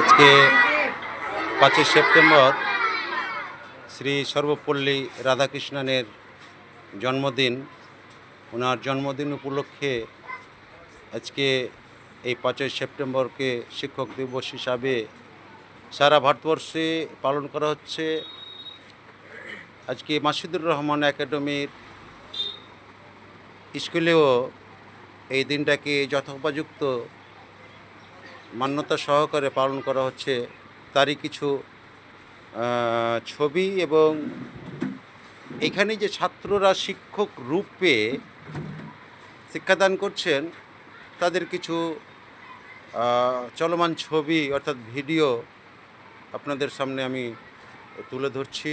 আজকে পাঁচই সেপ্টেম্বর শ্রী সর্বপল্লী রাধাকৃষ্ণনের জন্মদিন। ওনার জন্মদিন উপলক্ষে আজকে এই পাঁচই সেপ্টেম্বরকে শিক্ষক দিবস হিসাবে সারা ভারতবর্ষে পালন করা হচ্ছে। আজকে মাসিদুর রহমান একাডেমির স্কুলেও এই দিনটাকে যথোপযুক্ত মান্যতা সহকারে পালন করা হচ্ছে, তারই কিছু ছবি এবং এখানে যে ছাত্ররা শিক্ষক রূপে শিক্ষাদান করছেন, তাদের কিছু চলমান ছবি অর্থাৎ ভিডিও আপনাদের সামনে আমি তুলে ধরছি।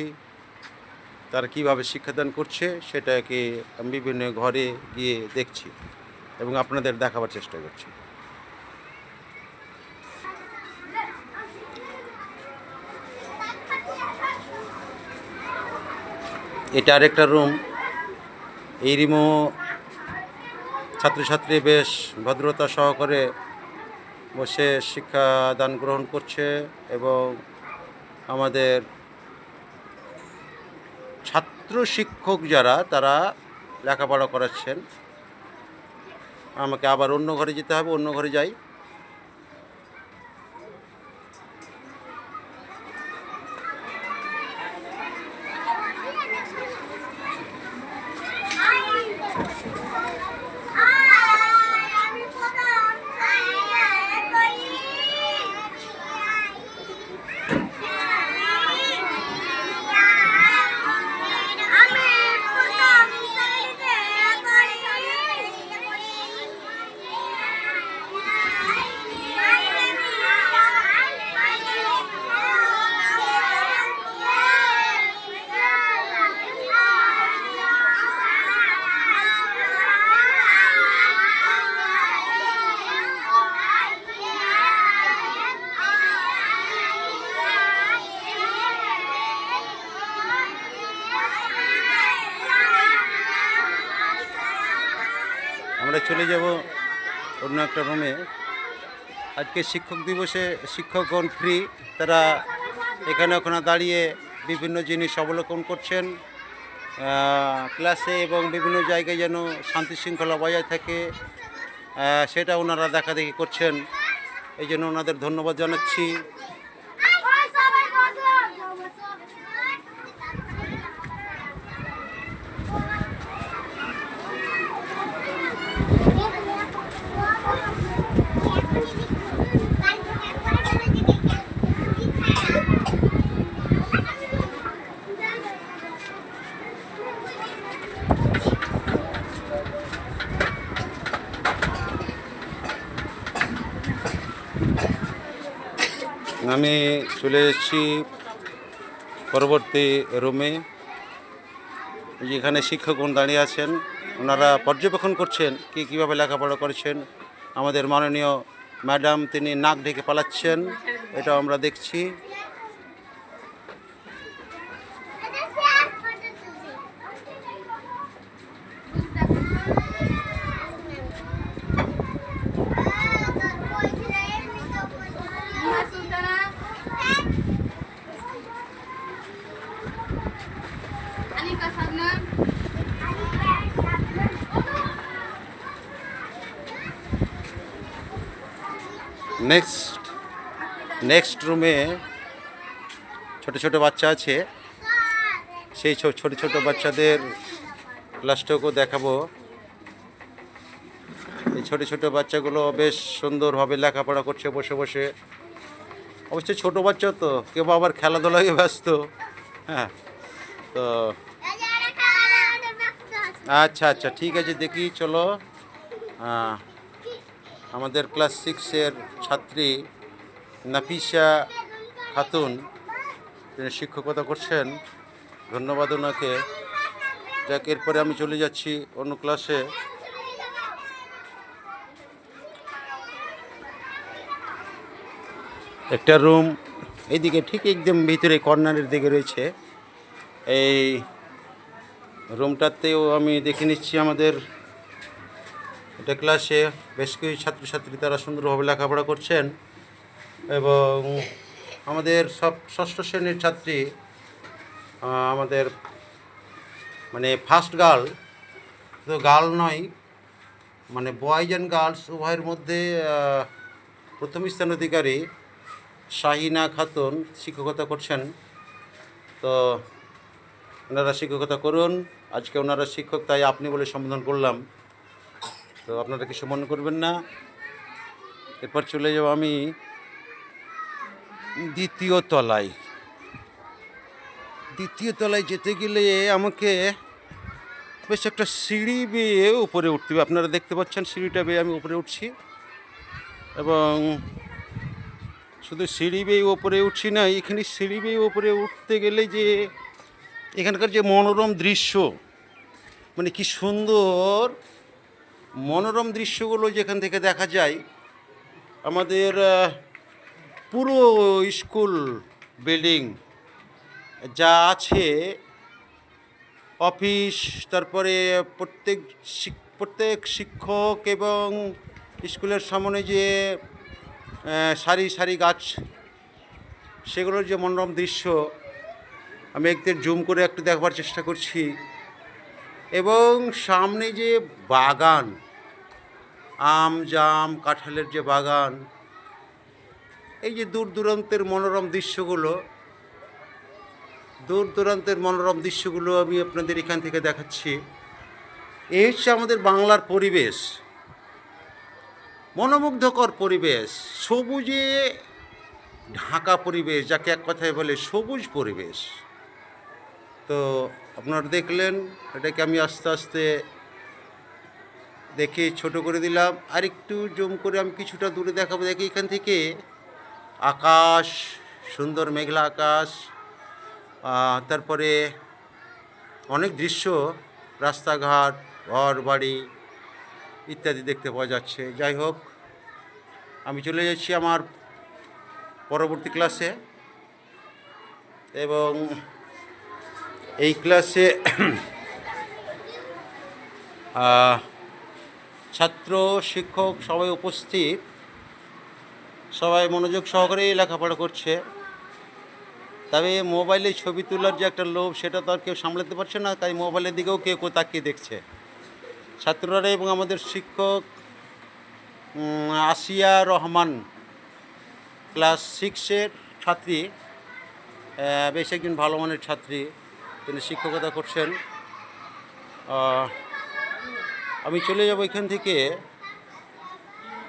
তারা কীভাবে শিক্ষাদান করছে সেটাকে আমি বিভিন্ন ঘরে গিয়ে দেখছি এবং আপনাদের দেখাবার চেষ্টা করছি। এটা আরেকটা রুম এই রুমও ছাত্রছাত্রী বেশ ভদ্রতা সহকারে বসে শিক্ষাদান গ্রহণ করছে এবং আমাদের ছাত্র শিক্ষক যারা, তারা লেখাপড়া করাচ্ছেন। আমাকে আবার অন্য ঘরে যেতে হবে, অন্য ঘরে যাই। আমরা চলে যাব অন্য একটা রুমে। আজকে শিক্ষক দিবসে শিক্ষকগণ ফ্রি, তারা এখানে ওখানে দাঁড়িয়ে বিভিন্ন জিনিস অবলোকন করছেন। ক্লাসে এবং বিভিন্ন জায়গায় যেন শান্তি শৃঙ্খলা বজায় থাকে সেটা ওনারা দেখাদেখি করছেন। এই জন্য ওনাদের ধন্যবাদ জানাচ্ছি। আমি চলে এসেছি পরবর্তী রুমে যেখানে শিক্ষকগণ দাঁড়িয়ে আছেন। ওনারা পর্যবেক্ষণ করছেন, কি কীভাবে লেখাপড়া করেছেন। আমাদের মাননীয় ম্যাডাম তিনি নাক ঢেকে পালাচ্ছেন। এটা আমরা দেখছি। নেক্সট রুমে ছোট ছোট বাচ্চা আছে। সেই ছোট ছোট বাচ্চাদের ক্লাসটাকেও দেখাবো। এই ছোট ছোট বাচ্চাগুলো বেশ সুন্দরভাবে লেখাপড়া করছে, বসে বসে। অবশ্যই ছোট বাচ্চা তো, কেউ আবার খেলাধুলায় ব্যস্ত। হ্যাঁ তো আচ্ছা আচ্ছা ঠিক আছে, দেখি, চলো। আমাদের ক্লাস সিক্সের ছাত্রী নাফিসা খাতুন, তিনি শিক্ষকতা করছেন। ধন্যবাদ ওনাকে। যাক, এরপরে আমি চলে যাচ্ছি অন্য ক্লাসে। একটা রুম এইদিকে ঠিক একদম ভিতরে, কর্নারের দিকে রয়েছে। এই রুমটাতেও আমি দেখে নিচ্ছি আমাদের এটা ক্লাসে। বেশ কিছু ছাত্রছাত্রী তারা সুন্দরভাবে লেখাপড়া করছেন। এবং আমাদের সব ষষ্ঠ শ্রেণির ছাত্রী আমাদের মানে ফার্স্ট গার্ল তো গার্ল নয় মানে বয়েজ অ্যান্ড গার্লস উভয়ের মধ্যে প্রথম স্থান অধিকারী শাহিনা খাতুন শিক্ষকতা করছেন। তো ওনারা শিক্ষকতা করুন। আজকে ওনারা শিক্ষক, তাই আপনি বলে সম্বোধন করলাম। তো আপনারা কিছু মনে করবেন না। এরপর চলে যাব আমি। দ্বিতীয় তলায়। দ্বিতীয় তলায় যেতে গেলে আমাকে বেশ একটা সিঁড়ি বেয়ে উপরে উঠতে হবে। আপনারা দেখতে পাচ্ছেন সিঁড়িটা বেয়ে আমি উপরে উঠছি এবং শুধু সিঁড়ি বেয়ে উপরে উঠছি না, এখানে সিঁড়ি বেয়ে উপরে উঠতে গেলে যে এখানকার যে মনোরম দৃশ্য মানে কি সুন্দর মনোরম দৃশ্যগুলো যেখান থেকে দেখা যায়, আমাদের পুরো স্কুল বিল্ডিং যা আছে, অফিস, তারপরে প্রত্যেক প্রত্যেক শিক্ষক এবং স্কুলের সামনে যে সারি সারি গাছ, সেগুলোর যে মনোরম দৃশ্য, আমি একদিন জুম করে একটু দেখবার চেষ্টা করছি। এবং সামনে যে বাগান, আম, জাম, কাঁঠালের যে বাগান এই যে দূর দূরান্তের মনোরম দৃশ্যগুলো, দূর দূরান্তের মনোরম দৃশ্যগুলো আমি আপনাদের এখান থেকে দেখাচ্ছি। এই হচ্ছে আমাদের বাংলার পরিবেশ, মনোমুগ্ধকর পরিবেশ, সবুজে ঢাকা পরিবেশ, যাকে এক কথায় বলে সবুজ পরিবেশ। তো আপনারা দেখলেন, এটাকে আমি আস্তে আস্তে দেখে ছোট করে দিলাম। আর একটু জুম করে আমি কিছুটা দূরে দেখাবো। দেখি এখান থেকে আকাশ, সুন্দর মেঘলা আকাশ তারপরে অনেক দৃশ্য, রাস্তাঘাট ঘর বাড়ি ইত্যাদি দেখতে পাওয়া যাচ্ছে। যাই হোক, আমি চলে যাচ্ছি আমার পরবর্তী ক্লাসে এবং এই ক্লাসে ছাত্র, শিক্ষক সবাই উপস্থিত। সবাই মনোযোগ সহকারেই লেখাপড়া করছে। তবে মোবাইলে ছবি তোলার যে একটা লোভ, সেটা তো আর কেউ সামলাতে পারছে না। তাই মোবাইলের দিকেও কেউ কেউ তাকিয়ে দেখছে। ছাত্ররা এবং আমাদের শিক্ষক আসিয়া রহমান, ক্লাস সিক্সের ছাত্রী বেশ একজন ভালো মানের ছাত্রী। তিনি শিক্ষকতা করছেন। আমি চলে যাব এখান থেকে।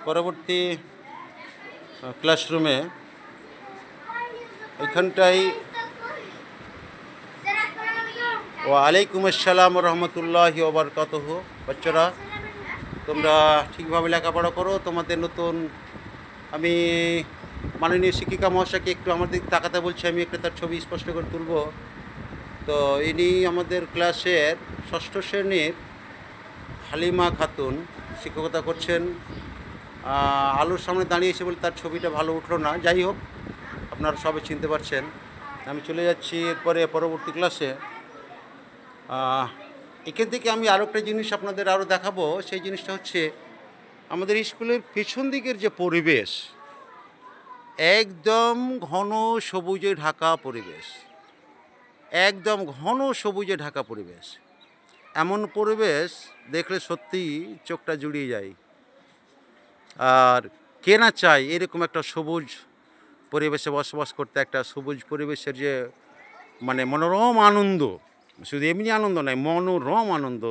পরবর্তী ক্লাসরুমে এখানটাই ওয়ালাইকুম আসসালাম রহমতুল্লাহ ওবরকাতহ। বাচ্চারা, তোমরা ঠিকভাবে লেখাপড়া করো। তোমাদের নতুন আমি মাননীয় শিক্ষিকা মহাশয়কে একটু আমার দিকে তাকাতে বলছি, আমি একটা তার ছবি স্পষ্ট করে তুলব। তো ইনি আমাদের ক্লাসের ষষ্ঠ শ্রেণির হালিমা খাতুন শিক্ষকতা করছেন। আলোর সামনে দাঁড়িয়েছে বলে তার ছবিটা ভালো উঠল না। যাই হোক, আপনারা সবাই চিনতে পারছেন। আমি চলে যাচ্ছি এরপরে পরবর্তী ক্লাসে এখান থেকে আমি আরও একটা জিনিস আপনাদের আরও দেখাবো। সেই জিনিসটা হচ্ছে, আমাদের স্কুলের পেছন দিকের যে পরিবেশ, একদম ঘন সবুজে ঢাকা পরিবেশ। একদম ঘন সবুজে ঢাকা পরিবেশ। এমন পরিবেশ দেখলে সত্যিই চোখটা জুড়িয়ে যায়। আর কে না চায় এরকম একটা সবুজ পরিবেশে বসবাস করতে, একটা সবুজ পরিবেশের যে মানে মনোরম আনন্দ, শুধু এমনি আনন্দ নয়, মনোরম আনন্দ,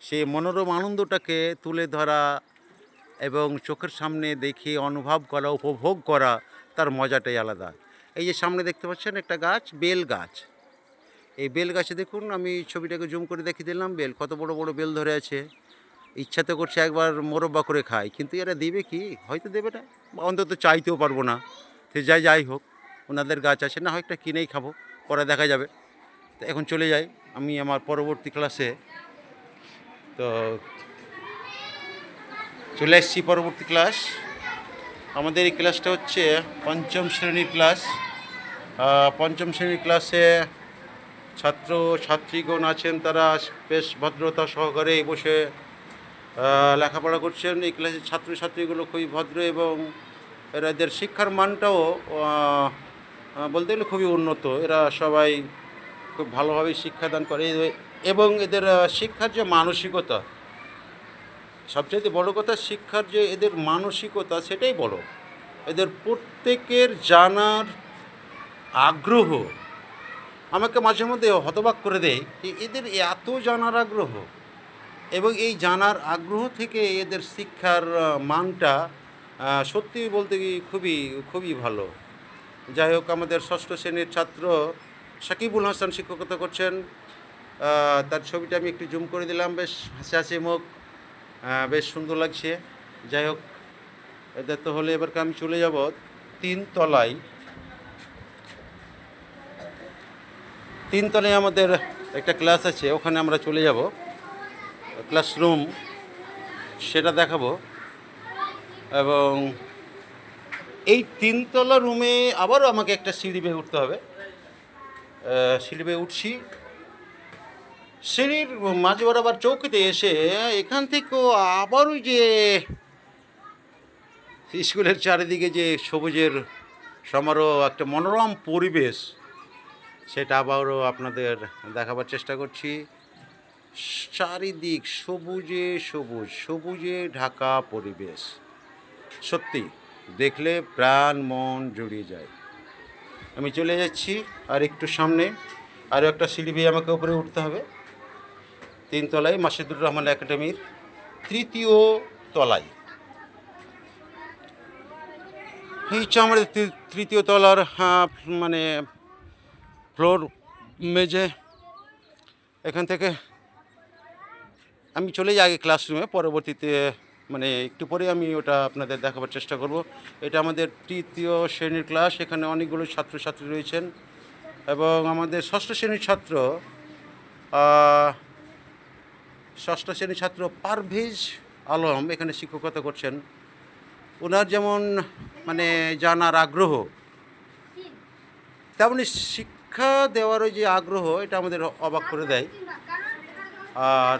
সেই মনোরম আনন্দটাকে তুলে ধরা এবং চোখের সামনে দেখে, অনুভব করা, উপভোগ করা তার মজাটাই আলাদা। এই যে সামনে দেখতে পাচ্ছেন একটা গাছ, বেল গাছ। এই বেল গাছে দেখুন, আমি ছবিটাকে জুম করে দেখিয়ে দিলাম, বেল কত বড় বড় বেল ধরে আছে। ইচ্ছা তো করছে একবার মোরব্বা করে খাই, কিন্তু এরা দেবে কি? হয়তো দেবে না অন্তত চাইতেও পারব না। সে যাই যাই হোক, ওনাদের গাছ আছে, না হয় একটা কিনেই খাব, পরে দেখা যাবে। তো এখন চলে যাই, আমি আমার পরবর্তী ক্লাসে তো চলে এসেছি পরবর্তী ক্লাস আমাদের এই ক্লাসটা হচ্ছে পঞ্চম শ্রেণির ক্লাস পঞ্চম শ্রেণির ক্লাসে ছাত্র ছাত্রীগণ আছেন, তারা বেশ ভদ্রতা সহকারে বসে লেখাপড়া করছেন, এই ক্লাসের ছাত্রছাত্রীগুলো খুবই ভদ্র এবং এদের শিক্ষার মানটাও বলতে গেলে খুবই উন্নত। এরা সবাই খুব ভালোভাবে শিক্ষাদান করে। এবং এদের শিক্ষার যে মানসিকতা সবচেয়ে বড় কথা শিক্ষার যে এদের মানসিকতা, সেটাই বড়। এদের প্রত্যেকের জানার আগ্রহ, আমাকে মাঝে মধ্যে হতবাক করে দেয় যে এদের এত জানার আগ্রহ এবং এই জানার আগ্রহ থেকে এদের শিক্ষার মানটা সত্যি বলতে খুবই খুবই ভালো। যাই হোক, আমাদের ষষ্ঠ শ্রেণির ছাত্র সাকিবুল হাসান শিক্ষকতা করছেন। তার ছবিটা আমি একটু জুম করে দিলাম। বেশ হাসি হাসি মুখ বেশ সুন্দর লাগছে। যাই হোক এদের তো হলে এবার আমি চলে যাব তিন তলায়। তিন তলায় আমাদের একটা ক্লাস আছে, ওখানে আমরা চলে যাব। ক্লাসরুম সেটা দেখাবো। এবং এই তিনতলা রুমে আবারও আমাকে একটা সিঁড়ি বেয়ে উঠতে হবে। সিঁড়ি বেয়ে উঠছি। সিঁড়ির মাঝে বরাবর চৌকিতে এসে এখান থেকেও আবার ওই যে স্কুলের চারিদিকে যে সবুজের সমারোহ, একটা মনোরম পরিবেশ, সেটা আবারও আপনাদের দেখাবার চেষ্টা করছি। চারিদিক সবুজে সবুজ সবুজে ঢাকা পরিবেশ। সত্যি দেখলে প্রাণ মন জুড়িয়ে যায়। আমি চলে যাচ্ছি আর একটু সামনে আরও একটা সিঁড়ি আমাকে উপরে উঠতে হবে। তিন তিনতলায় মাসিদুর রহমান একাডেমির তৃতীয় তলায়। এই আমাদের তৃতীয় তলার আহ, মানে ফ্লোর মেজে এখান থেকে আমি চলে যাই আগে ক্লাসরুমে পরবর্তীতে মানে একটু পরে আমি ওটা আপনাদের দেখাবার চেষ্টা করব। এটা আমাদের তৃতীয় শ্রেণির ক্লাস এখানে অনেকগুলো ছাত্রছাত্রী রয়েছেন। এবং আমাদের ষষ্ঠ শ্রেণির ছাত্র ষষ্ঠ শ্রেণির ছাত্র পারভেজ আলম, এখানে শিক্ষকতা করছেন। ওনার যেমন মানে জানার আগ্রহ, তেমনি শিক্ষা দেওয়ার ওই যে আগ্রহ, এটা আমাদের অবাক করে দেয়। আর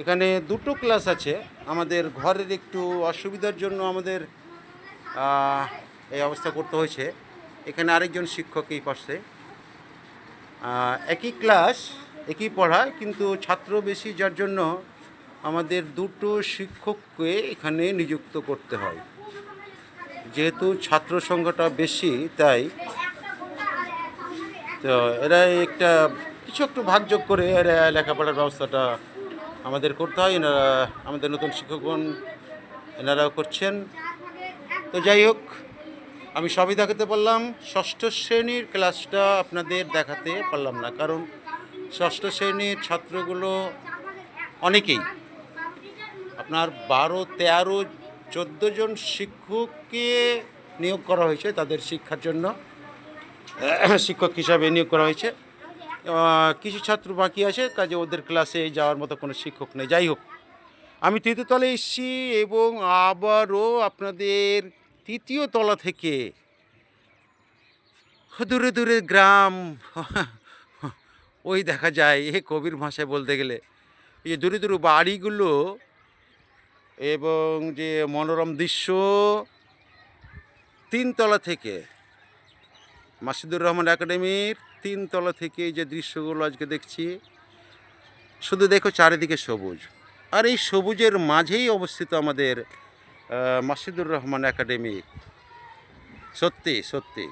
এখানে দুটো ক্লাস আছে। আমাদের ঘরের একটু অসুবিধার জন্য আমাদের এই অবস্থা করতে হয়েছে। এখানে আরেকজন শিক্ষক এই পাশে। একই ক্লাস, একই পড়া কিন্তু ছাত্র বেশি, যার জন্য আমাদের দুটো শিক্ষককে এখানে নিযুক্ত করতে হয়। যেহেতু ছাত্র সংখ্যাটা বেশি, তাই তো এরা একটা, কিছু একটু ভাগযোগ করে এরা লেখাপড়ার ব্যবস্থাটা আমাদের করতে হয়, এনারা, আমাদের নতুন শিক্ষকগণ এনারাও করছেন। তো যাই হোক, আমি সবই দেখাতে পারলাম, ষষ্ঠ শ্রেণির ক্লাসটা আপনাদের দেখাতে পারলাম না, কারণ ষষ্ঠ শ্রেণির ছাত্রগুলো অনেকেই, আপনার বারো, তেরো, চোদ্দ জন শিক্ষককে নিয়োগ করা হয়েছে তাদের শিক্ষার জন্য, শিক্ষক হিসাবে নিয়োগ করা হয়েছে। কিছু ছাত্র বাকি আছে, কাজে ওদের ক্লাসে যাওয়ার মতো কোনো শিক্ষক নেই। যাই হোক, আমি তৃতীয় এসেছি এবং আবারও আপনাদের তৃতীয় তলা থেকে দূরে দূরে গ্রাম, ওই দেখা যায়, এ কবির ভাষায় বলতে গেলে। এই দূরে দূরে বাড়িগুলো এবং যে মনোরম দৃশ্য, তিনতলা থেকে মাসিদুর রহমান একাডেমির তিনতলা থেকে যে দৃশ্যগুলো আজকে দেখছি, শুধু দেখো চারিদিকে সবুজ। আর এই সবুজের মাঝেই অবস্থিত আমাদের মাসিদুর রহমান একাডেমি। সত্যি সত্যি,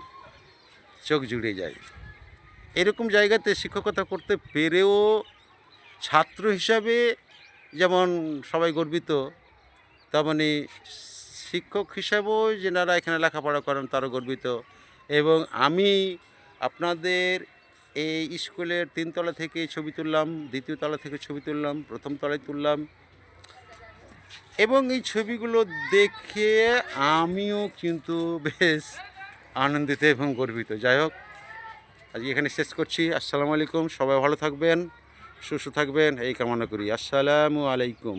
চোখ জুড়ে যায়। এরকম জায়গাতে শিক্ষকতা করতে পেরেও ছাত্র হিসাবে যেমন সবাই গর্বিত, তেমনি শিক্ষক হিসাবেও যেনারা এখানে লেখাপড়া করেন তারও গর্বিত। এবং আমি আপনাদের এই স্কুলের তিনতলা থেকে ছবি তুললাম, দ্বিতীয় তলা থেকে ছবি তুললাম, প্রথম তলায় তুললাম। এবং এই ছবিগুলো দেখে আমিও কিন্তু বেশ আনন্দিত এবং গর্বিত। যাই হোক, আজকে এখানে শেষ করছি। আসসালামু আলাইকুম, সবাই ভালো থাকবেন, সুস্থ থাকবেন, এই কামনা করি। আসসালামু আলাইকুম।